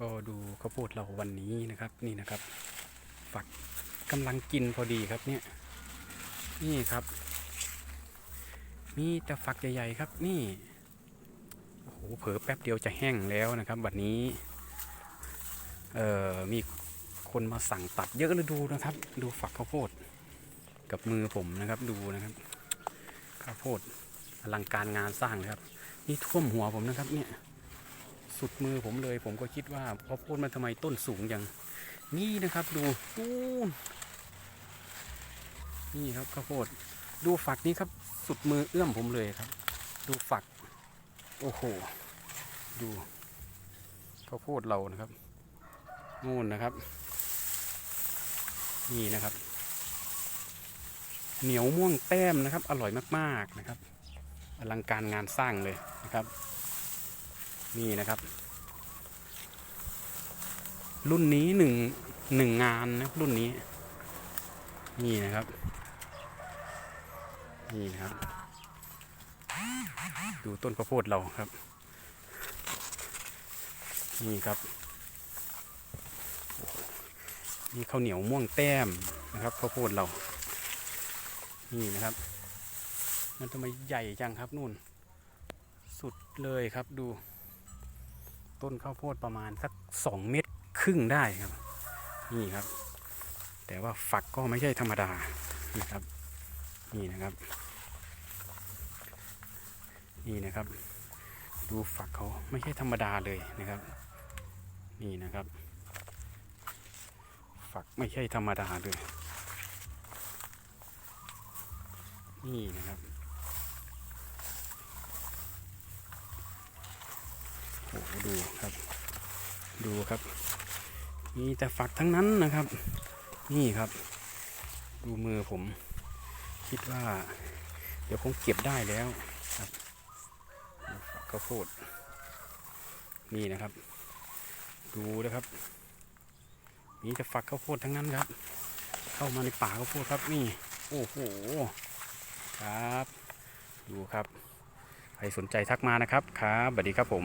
ก็ดูข้าวโพดเราวันนี้นะครับ นี่นะครับ ฝักกำลังกินพอดีครับเนี่ย นี่ครับ มีแต่ฝักใหญ่ๆครับนี่โอ้โหเผลอแป๊บเดียวจะแห้งแล้วนะครับวันนี้เอ่อมีคนมาสั่งตัดเยอะเลยดูนะครับ ดูฝักข้าวโพด กับมือผมนะครับดูนะครับข้าวโพดอลังการงานสร้างนะครับ นี่ท่วมหัวผมนะครับเนี่ย สุดมือผมเลย ผมก็คิดว่าข้าวโพดมันทำไมต้นสูงอย่าง นี่นะครับดูนู่นนี่ครับข้าวโพดดูฝักนี้ครับ สุดมือเอื้อมผมเลยครับ ดูฝัก โอ้โห ดูข้าวโพดเรานะครับนู่นนะครับ นี่นะครับ เหนียวม่วงแต้มนะครับ อร่อยมากๆนะครับ อลังการงานสร้างเลยนะครับ นี่นะครับ รุ่นนี้หนึ่งหนึ่งงานนะรุ่นนี้ นี่นะครับ นี่นะครับ ดูต้นข้าวโพดเราครับ นี่ครับนี่ข้าวเหนียวม่วงแต้มนะครับข้าวโพดเรา นี่นะครับ มันทำไมใหญ่จังครับนู่น สุดเลยครับดู ต้นข้าวโพดประมาณสักสองเมตรครึ่งได้ครับ นี่ครับ แต่ว่าฝักก็ไม่ใช่ธรรมดานี่ครับ นี่นะครับ นี่นะครับ ดูฝักเขาไม่ใช่ธรรมดาเลยนะครับ นี่นะครับ ฝักไม่ใช่ธรรมดาเลย นี่นะครับ โอ้โห ดูครับ ดูครับ มีแต่ฝักทั้งนั้นนะครับ นี่ครับ ดูมือผม คิดว่า เดี๋ยวคงเก็บได้แล้วครับฝักข้าวโพดนี่นะครับ ดูนะครับ มีแต่ฝักข้าวโพดทั้งนั้นครับ เข้ามาในป่าข้าวโพดครับนี่ โอ้โหครับ ดูครับ ใครสนใจทักมานะครับ ครับสวัสดีครับผม